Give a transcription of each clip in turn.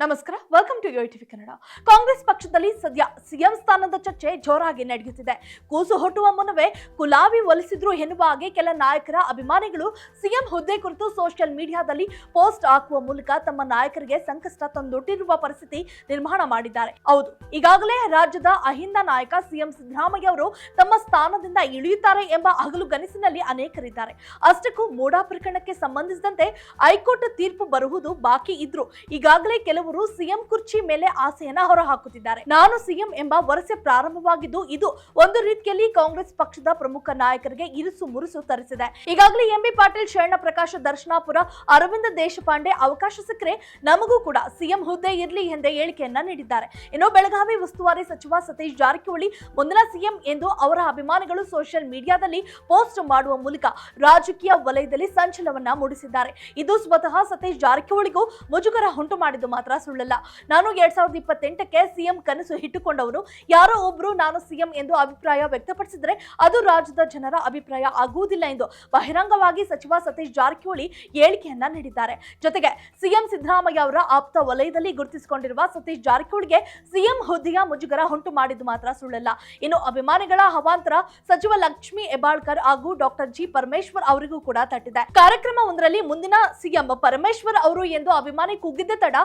ನಮಸ್ಕಾರ welcome to TV Kannada Congress ಪಕ್ಷದಲ್ಲಿ ಸದ್ಯ ಸಿಎಂ ಸ್ಥಾನದ ಚರ್ಚೆ ಜೋರಾಗಿ ನಡೆಯುತ್ತಿದೆ. ಕೂಸು ಹುಟ್ಟುವ ಮುನ್ನವೇ ಕುಲಾವಿ ಒಲಿಸಿದ್ರು ಎನ್ನುವ ಹಾಗೆ ಕೆಲ ನಾಯಕರ ಅಭಿಮಾನಿಗಳು ಸಿಎಂ ಹುದ್ದೆ ಕುರಿತು ಸೋಷಿಯಲ್ ಮೀಡಿಯಾದಲ್ಲಿ ಪೋಸ್ಟ್ ಹಾಕುವ ಮೂಲಕ ತಮ್ಮ ನಾಯಕರಿಗೆ ಸಂಕಷ್ಟ ತಂದೊಟ್ಟಿರುವ ಪರಿಸ್ಥಿತಿ ನಿರ್ಮಾಣ ಮಾಡಿದ್ದಾರೆ. ಹೌದು, ಈಗಾಗಲೇ ರಾಜ್ಯದ ಅಹಿಂದ ನಾಯಕ ಸಿಎಂ ಸಿದ್ದರಾಮಯ್ಯ ಅವರು ತಮ್ಮ ಸ್ಥಾನದಿಂದ ಇಳಿಯುತ್ತಾರೆ ಎಂಬ ಹಗಲು ಗನಸಿನಲ್ಲಿ ಅನೇಕರಿದ್ದಾರೆ. ಅಷ್ಟಕ್ಕೂ ಮೋಡಾ ಪ್ರಕರಣಕ್ಕೆ ಸಂಬಂಧಿಸಿದಂತೆ ಹೈಕೋರ್ಟ್ ತೀರ್ಪು ಬರುವುದು ಬಾಕಿ ಇದ್ರು. ಈಗಾಗಲೇ ಕೆಲವರು ಸಿಎಂ ಕುರ್ಚಿ ಮೇಲೆ ಆಸೆಯನ್ನ ಹೊರಹಾಕುತ್ತಿದ್ದಾರೆ. ನಾನು ಸಿಎಂ ಎಂಬ ವರಸೆ ಪ್ರಾರಂಭವಾಗಿದ್ದು ಇದು ಒಂದು ರೀತಿಯಲ್ಲಿ ಕಾಂಗ್ರೆಸ್ ಪಕ್ಷದ ಪ್ರಮುಖ ನಾಯಕರಿಗೆ ಇರುಸು ಮುರುಸು ತರಿಸಿದೆ. ಈಗಾಗಲೇ ಎಂಬಿ ಪಾಟೀಲ್, ಶರಣ ಪ್ರಕಾಶ, ದರ್ಶನಾಪುರ, ಅರವಿಂದ ದೇಶಪಾಂಡೆ ಅವಕಾಶ ಸಿಕ್ಕರೆ ನಮಗೂ ಕೂಡ ಸಿಎಂ ಹುದ್ದೆ ಇರಲಿ ಎಂದೇ ಹೇಳಿಕೆಯನ್ನ ನೀಡಿದ್ದಾರೆ. ಇನ್ನು ಬೆಳಗಾವಿ ಉಸ್ತುವಾರಿ ಸಚಿವ ಸತೀಶ್ ಜಾರಕಿಹೊಳಿ ಮುಂದಿನ ಸಿಎಂ ಎಂದು ಅವರ ಅಭಿಮಾನಿಗಳು ಸೋಷಿಯಲ್ ಮೀಡಿಯಾದಲ್ಲಿ ಪೋಸ್ಟ್ ಮಾಡುವ ಮೂಲಕ ರಾಜಕೀಯ ವಲಯದಲ್ಲಿ ಸಂಚಲನವನ್ನ ಮೂಡಿಸಿದ್ದಾರೆ. ಇದು ಸ್ವತಃ ಸತೀಶ್ ಜಾರಕಿಹೊಳಿಗೂ ಮುಜುಗರ ಉಂಟು ಮಾಡಿದ್ದು ಮಾತ್ರ. ಸುಳ್ಳಲ್ಲ. ನಾನು ಎರಡ್ ಸಾವಿರದ ಇಪ್ಪತ್ತೆಂಟಕ್ಕೆ ಸಿಎಂ ಕನಸು ಇಟ್ಟುಕೊಂಡವರು ಯಾರೋ ಒಬ್ರು ನಾನು ಸಿಎಂ ಎಂದು ಅಭಿಪ್ರಾಯ ವ್ಯಕ್ತಪಡಿಸಿದರೆ ಅದು ರಾಜ್ಯದ ಜನರ ಅಭಿಪ್ರಾಯ ಆಗುವುದಿಲ್ಲ ಎಂದು ಬಹಿರಂಗವಾಗಿ ಸಚಿವ ಸತೀಶ್ ಜಾರಕಿಹೊಳಿ ಹೇಳಿಕೆಯನ್ನ ನೀಡಿದ್ದಾರೆ. ಜೊತೆಗೆ ಸಿಎಂ ಸಿದ್ದರಾಮಯ್ಯ ಅವರ ಆಪ್ತ ವಲಯದಲ್ಲಿ ಗುರುತಿಸಿಕೊಂಡಿರುವ ಸತೀಶ್ ಜಾರಕಿಹೊಳಿಗೆ ಸಿಎಂ ಹುದ್ದೆಯ ಮುಜುಗರ ಉಂಟು ಮಾಡಿದ್ದು ಮಾತ್ರ ಸುಳ್ಳಲ್ಲ. ಇನ್ನು ಅಭಿಮಾನಿಗಳ ಹವಾಂತರ ಸಚಿವ ಲಕ್ಷ್ಮಿ ಹೆಬ್ಬಾಳ್ಕರ್ ಹಾಗೂ ಡಾಕ್ಟರ್ ಜಿ ಪರಮೇಶ್ವರ್ ಅವರಿಗೂ ಕೂಡ ತಟ್ಟಿದೆ. ಕಾರ್ಯಕ್ರಮ ಒಂದರಲ್ಲಿ ಮುಂದಿನ ಸಿಎಂ ಪರಮೇಶ್ವರ್ ಅವರು ಎಂದು ಅಭಿಮಾನಿ ಕುಗ್ಗಿದ್ದ ತಡ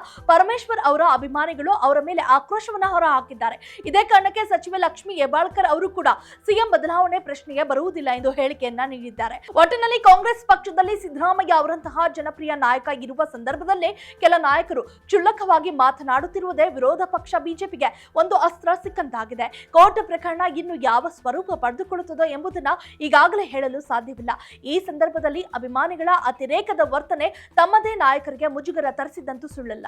ಪರಮೇಶ್ವರ್ ಅವರ ಅಭಿಮಾನಿಗಳು ಅವರ ಮೇಲೆ ಆಕ್ರೋಶವನ್ನು ಹೊರ ಹಾಕಿದ್ದಾರೆ. ಇದೇ ಕಾರಣಕ್ಕೆ ಸಚಿವೆ ಲಕ್ಷ್ಮಿ ಹೆಬ್ಬಾಳ್ಕರ್ ಅವರು ಕೂಡ ಸಿಎಂ ಬದಲಾವಣೆ ಪ್ರಶ್ನೆಗೆ ಬರುವುದಿಲ್ಲ ಎಂದು ಹೇಳಿಕೆಯನ್ನ ನೀಡಿದ್ದಾರೆ. ಒಟ್ಟಿನಲ್ಲಿ ಕಾಂಗ್ರೆಸ್ ಪಕ್ಷದಲ್ಲಿ ಸಿದ್ದರಾಮಯ್ಯ ಅವರಂತಹ ಜನಪ್ರಿಯ ನಾಯಕ ಇರುವ ಸಂದರ್ಭದಲ್ಲೇ ಕೆಲ ನಾಯಕರು ಕ್ಷುಲ್ಲಕವಾಗಿ ಮಾತನಾಡುತ್ತಿರುವುದೇ ವಿರೋಧ ಪಕ್ಷ ಬಿಜೆಪಿಗೆ ಒಂದು ಅಸ್ತ್ರ ಸಿಕ್ಕಂತಾಗಿದೆ. ಕೋರ್ಟ್ ಪ್ರಕರಣ ಇನ್ನು ಯಾವ ಸ್ವರೂಪ ಪಡೆದುಕೊಳ್ಳುತ್ತದೋ ಎಂಬುದನ್ನ ಈಗಾಗಲೇ ಹೇಳಲು ಸಾಧ್ಯವಿಲ್ಲ. ಈ ಸಂದರ್ಭದಲ್ಲಿ ಅಭಿಮಾನಿಗಳ ಅತಿರೇಕದ ವರ್ತನೆ ತಮ್ಮದೇ ನಾಯಕರಿಗೆ ಮುಜುಗರ ತರಿಸಿದಂತೂ ಸುಳ್ಳಲ್ಲ.